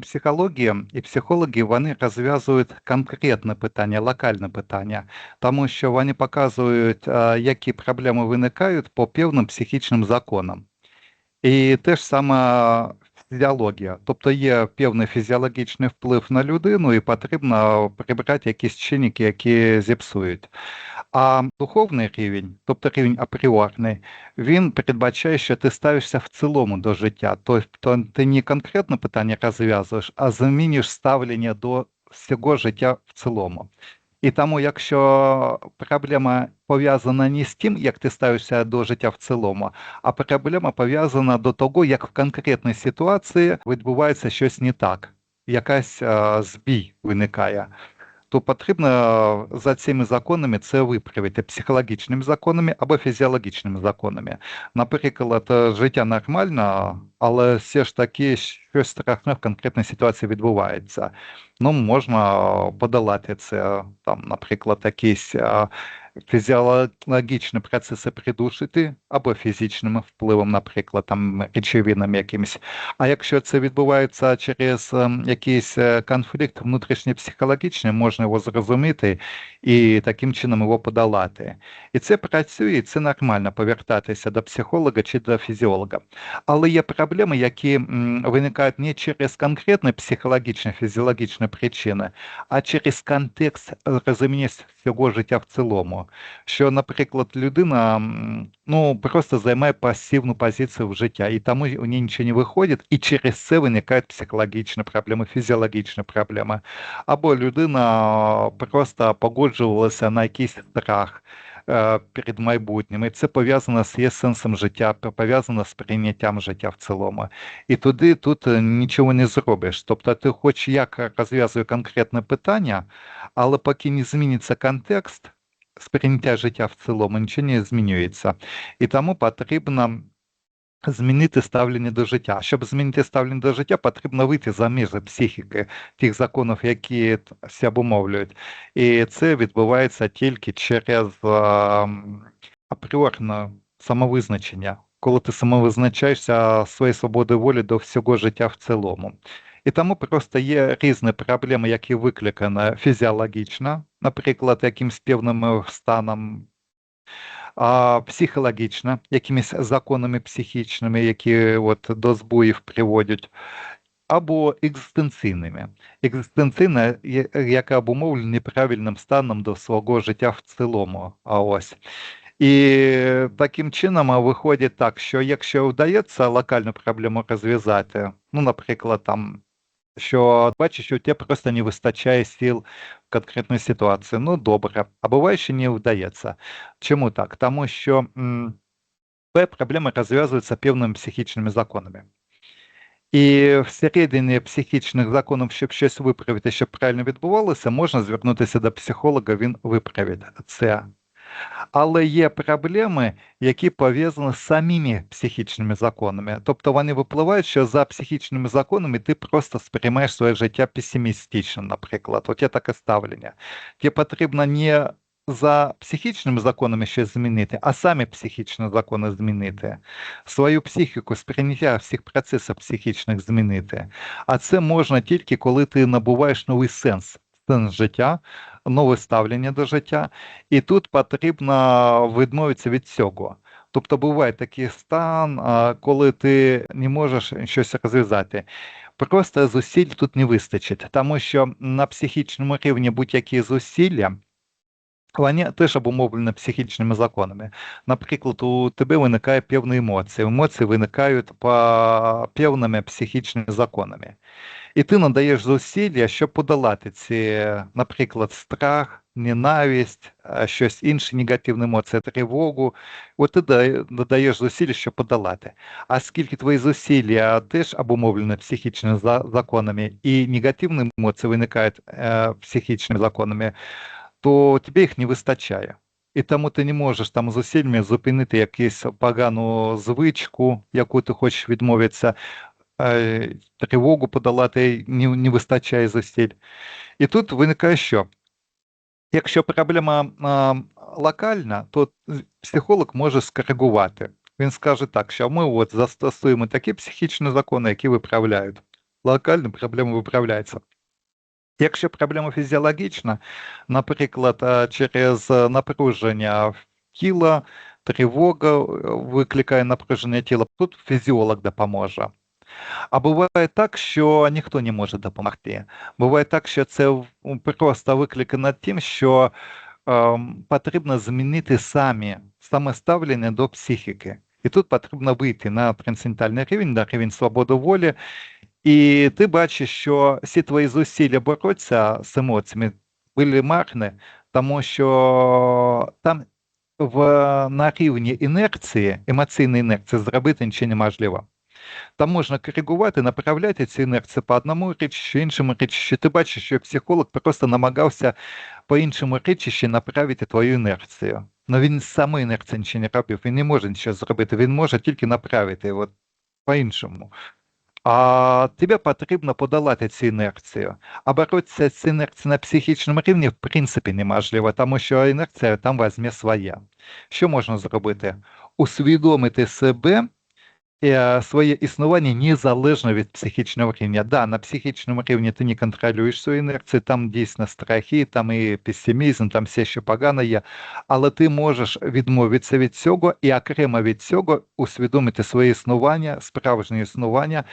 психологія і психологи вони розв'язують конкретне питання, локальне питання, тому що вони показують, які проблеми виникають по певним психічним законам. І те ж саме фізіологія. Тобто є певний фізіологічний вплив на людину, і потрібно прибрати якісь чинники, які зіпсують. А духовний рівень, тобто рівень апріорний, він передбачає, що ти ставишся в цілому до життя. Тобто ти не конкретне питання розв'язуєш, а змінюєш ставлення до всього життя в цілому. І тому, якщо проблема пов'язана не з тим, як ти ставишся до життя в цілому, а проблема пов'язана до того, як в конкретній ситуації відбувається щось не так, якась а, збій виникає, то потрібно за цими законами це виправити психологічними законами або фізіологічними законами. Наприклад, е, життя нормально, але все ж таки щось страшне в конкретній ситуації відбувається. Ну, можна подолати це, там, наприклад, якісь а, фізіологічні процеси придушити або фізичним впливом, наприклад, там речовинами якимось. А якщо це відбувається через ем, якийсь е, конфлікт внутрішній психологічний, можна його зрозуміти і таким чином його подолати. І це працює, і це нормально повертатися до психолога чи до фізіолога. Але є проблеми, які виникають не через конкретні психологічні, фізіологічні причини, а через контекст розуміння всього життя в цілому. Що, наприклад, людина ну, просто займає пасивну позицію в життя, і тому у неї нічого не виходить, і через це виникають психологічні проблеми, фізіологічні проблеми. Або людина просто погоджувалася на якийсь страх е, перед майбутнім, і це пов'язано з її сенсом життя, пов'язано з прийняттям життя в цілому. І туди тут е, нічого не зробиш. Тобто ти хоч як розв'язує конкретне питання, але поки не зміниться контекст сприйняття життя в цілому, нічого не змінюється. І тому потрібно змінити ставлення до життя. Щоб змінити ставлення до життя, потрібно вийти за межі психіки, тих законів, які ся обумовлюють. І це відбувається тільки через апріорне самовизначення, коли ти самовизначаєшся своєю свободою волі до всього життя в цілому. І тому просто є різні проблеми, які викликані фізіологічно, наприклад, якимсь певним станом, а психологічно, якимись законами психічними, які от до збоїв приводять, або екзистенційними. Екзистенційна, яка обумовлена неправильним станом до свого життя в цілому. А ось. І таким чином виходить так, що якщо вдається локальну проблему розв'язати, ну, наприклад, там, що бачиш, що у тебе просто не вистачає сил в конкретній ситуації, ну добре, а буває, що не вдається. Чому так? Тому що твоя проблема певними психічними законами. І всередині психічних законів, щоб щось виправити, щоб правильно відбувалося, можна звернутися до психолога, він виправить це. Але є проблеми, які пов'язані з самими психічними законами. Тобто вони випливають, що за психічними законами ти просто сприймаєш своє життя песимістично, наприклад. От є таке ставлення. Тебе потрібно не за психічними законами щось змінити, а самі психічні закони змінити, свою психіку, сприйняття всіх процесів психічних змінити. А це можна тільки коли ти набуваєш новий сенс, сенс життя, нове ставлення до життя, і тут потрібно відмовитися від цього. Тобто буває такий стан, коли ти не можеш щось розв'язати. Просто зусиль тут не вистачить, тому що на психічному рівні будь-які зусилля. Вони теж обумовлені психічними законами. Наприклад, у тебе виникає певні емоції. Емоції виникають по певними психічними законами. І ти надаєш зусилля, щоб подолати ці, наприклад, страх, ненависть, щось інше негативні емоції, тривогу. От ти да- додаєш зусилля, щоб подолати. А скільки твої зусилля теж обумовлені психічними законами, і негативні емоції виникають е, психічними законами, то тобі їх не вистачає. І тому ти не можеш там зусиллями зупинити якусь погану звичку, яку ти хочеш відмовитися, е, тривогу подолати не, не вистачає зусиль. І тут виникає що? Якщо проблема а, локальна, то психолог може скоригувати. Він скаже так, що ми от застосуємо такі психічні закони, які виправляють. локально проблема виправляється. Якщо проблема фізіологічна, наприклад, е, через напруження тіла, тривога е, викликає напруження тіла, тут фізіолог допоможе. А буває так, що ніхто не може допомогти. Буває так, що це в- просто викликано тим, що ем, потрібно змінити самі саме ставлення до психіки. І тут потрібно вийти на трансцендентальний рівень, на рівень свободи волі, і ти бачиш, що всі твої зусилля боротися з емоціями були марні, тому що там в, на рівні інерції, емоційної інерції, зробити нічого неможливо. Там можна коригувати, направляти цю інерцію по одному речищу, іншому речищу. Ти бачиш, що психолог просто намагався по іншому речищі направити твою інерцію. Но він з самої інерції нічого не робив, він не може нічого зробити, він може тільки направити от, по-іншому. А тобі потрібно подолати цю інерцію. А боротися з інерцією на психічному рівні в принципі неможливо, тому що інерція там візьме своє. Що можна зробити? Усвідомити себе своє існування незалежно від психічного рівня. Да, на психічному рівні ти не контролюєш свою інерцію, там дійсно страхи, там і песимізм, там все, що погано є, але ти можеш відмовитися від цього і окремо від цього усвідомити своє існування, справжнє існування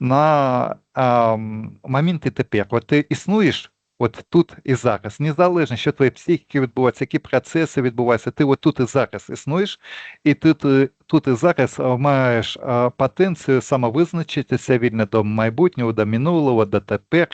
на ем, моменти тепер. От ти існуєш от тут і зараз, незалежно, що твої психіки відбуваються, які процеси відбуваються, ти от тут і зараз існуєш, і ти ти тут і зараз е, маєш е, потенцію самовизначитися вільно до майбутнього, до минулого, до тепер.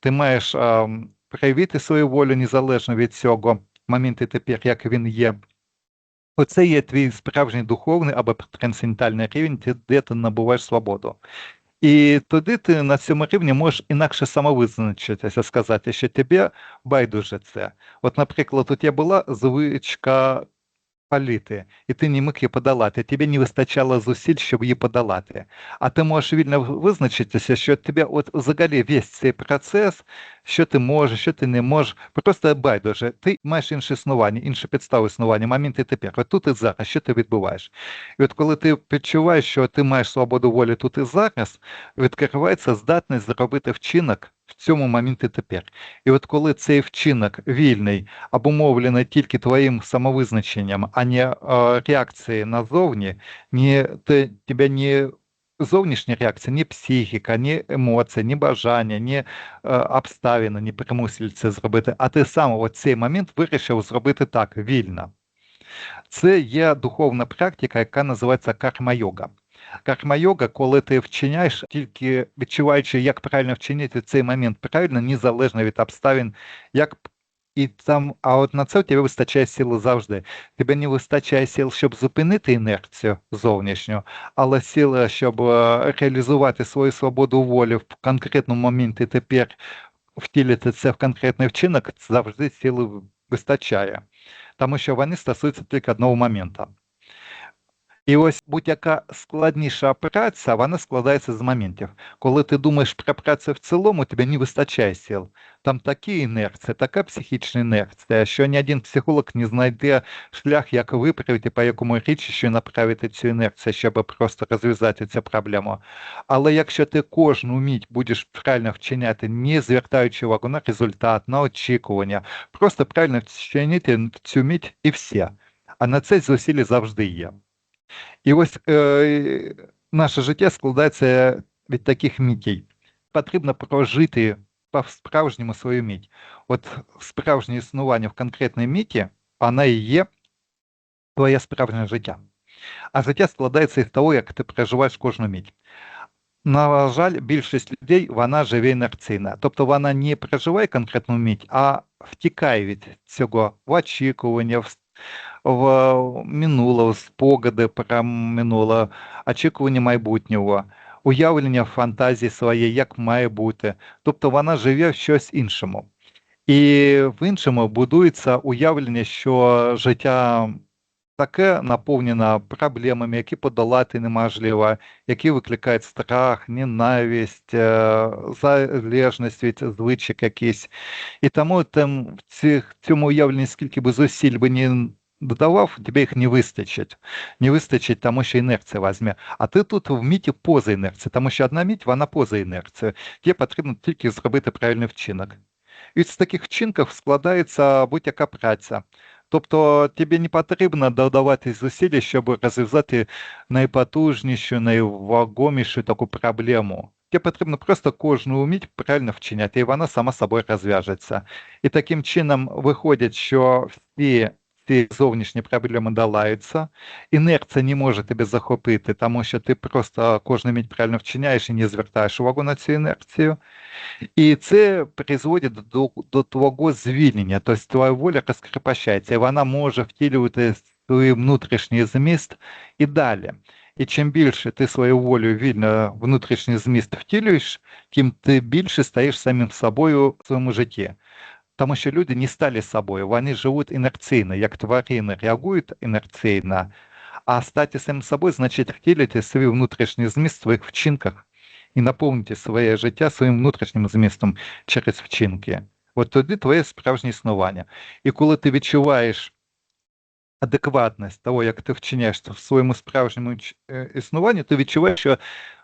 Ти маєш е, проявити свою волю незалежно від цього моменту тепер, як він є. Оце є твій справжній духовний або трансцендентальний рівень, де ти набуваєш свободу. І тоді ти на цьому рівні можеш інакше самовизначитися, сказати, що тобі байдуже це. От, наприклад, у я була звичка палити, і ти не міг її подолати. Тобі не вистачало зусиль, щоб її подолати. А ти можеш вільно визначитися, що тебе от взагалі весь цей процес, що ти можеш, що ти не можеш, просто байдуже. Ти маєш інше існування, інше підстави існування, моменти тепер. От тут і зараз, що ти відбуваєш. І от коли ти відчуваєш, що ти маєш свободу волі тут і зараз, відкривається здатність зробити вчинок в цьому моменті тепер. І от коли цей вчинок вільний, обумовлений тільки твоїм самовизначенням, а не е, реакцією назовні, не, те, тебе не зовнішня реакція, ні психіка, ні емоції, ні бажання, ні е, обставини не примусили це зробити, а ти сам у цей момент вирішив зробити так вільно. Це є духовна практика, яка називається карма-йога. Карма-йога, коли ти вчиняєш, тільки відчуваючи, як правильно вчинити цей момент правильно, незалежно від обставин, як і там, а от на це у тебе вистачає сили завжди. Тебе не вистачає сил, щоб зупинити інерцію зовнішню, але сили, щоб е, реалізувати свою свободу волі в конкретному моменті тепер втілити це в конкретний вчинок, завжди сили вистачає. Тому що вони стосуються тільки одного моменту. І ось будь-яка складніша операція, вона складається з моментів. Коли ти думаєш про операцію в цілому, тобі не вистачає сил. Там такі інерції, така психічна інерція, що ні один психолог не знайде шлях, як виправити, по якому річищу направити цю інерцію, щоб просто розв'язати цю проблему. Але якщо ти кожну мить будеш правильно вчиняти, не звертаючи увагу на результат, на очікування, просто правильно вчинити цю мить і все. А на це зусилля завжди є. І ось е, наше життя складається від таких мітей. Потрібно прожити по-справжньому свою мить. От справжнє існування в конкретній міті, вона і є твоє справжнє життя. А життя складається із того, як ти проживаєш кожну мить. На жаль, більшість людей вона живе інерційно. Тобто вона не проживає конкретну мить, а втікає від цього в очікування, в в минулого, спогади про минуле, очікування майбутнього, уявлення фантазії своєї, як має бути. Тобто вона живе в щось іншому. І в іншому будується уявлення, що життя таке наповнено проблемами, які подолати неможливо, які викликають страх, ненависть, е, залежність від звичок якісь. І тому там в цих, цьому уявленні, скільки би зусиль би не додавав, тобі їх не вистачить. Не вистачить, тому що інерція візьме. А ти тут в міті поза інерцією, тому що одна міть, вона поза інерцією. Тебе потрібно тільки зробити правильний вчинок. І з таких вчинків складається будь-яка праця. Тобто тобі не потрібно додавати зусилля, щоб розв'язати найпотужнішу, найвагомішу таку проблему. Тебе потрібно просто кожну мить правильно вчиняти, і вона сама собою розв'яжеться. І таким чином виходить, що всі ці зовнішні проблеми долаються, інерція не може тебе захопити, тому що ти просто кожну мить правильно вчиняєш і не звертаєш увагу на цю інерцію. І це призводить до, до твого звільнення, тобто твоя воля розкрепощається, і вона може втілювати свій внутрішній зміст і далі. І чим більше ти свою волю вільно внутрішній зміст втілюєш, тим ти більше стаєш самим собою в своєму житті. Тому що люди не стали собою, вони живуть інерційно, як тварини реагують інерційно, а стати самим собою значить втілити свій внутрішній зміст в своїх вчинках і наповнити своє життя своїм внутрішнім змістом через вчинки. От тоді твоє справжнє існування. І коли ти відчуваєш адекватність того, як ти вчиняєш в своєму справжньому е, існуванні, ти відчуваєш, що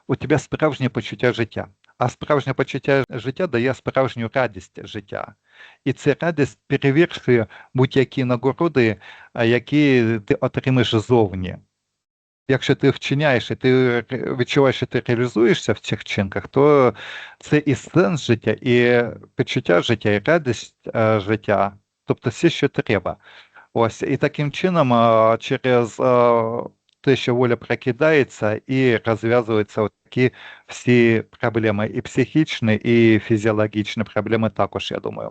у тебе справжнє почуття життя. А справжнє почуття життя дає справжню радість життя. І ця радість перевершує будь-які нагороди, які ти отримаєш ззовні. Якщо ти вчиняєш і ти відчуваєш, що ти реалізуєшся в цих вчинках, то це і сенс життя, і почуття життя, і радість життя, тобто все, що треба. Ось і таким чином, через те, що воля прокидається і розв'язуються такі всі проблеми, і психічні, і фізіологічні проблеми також, я думаю.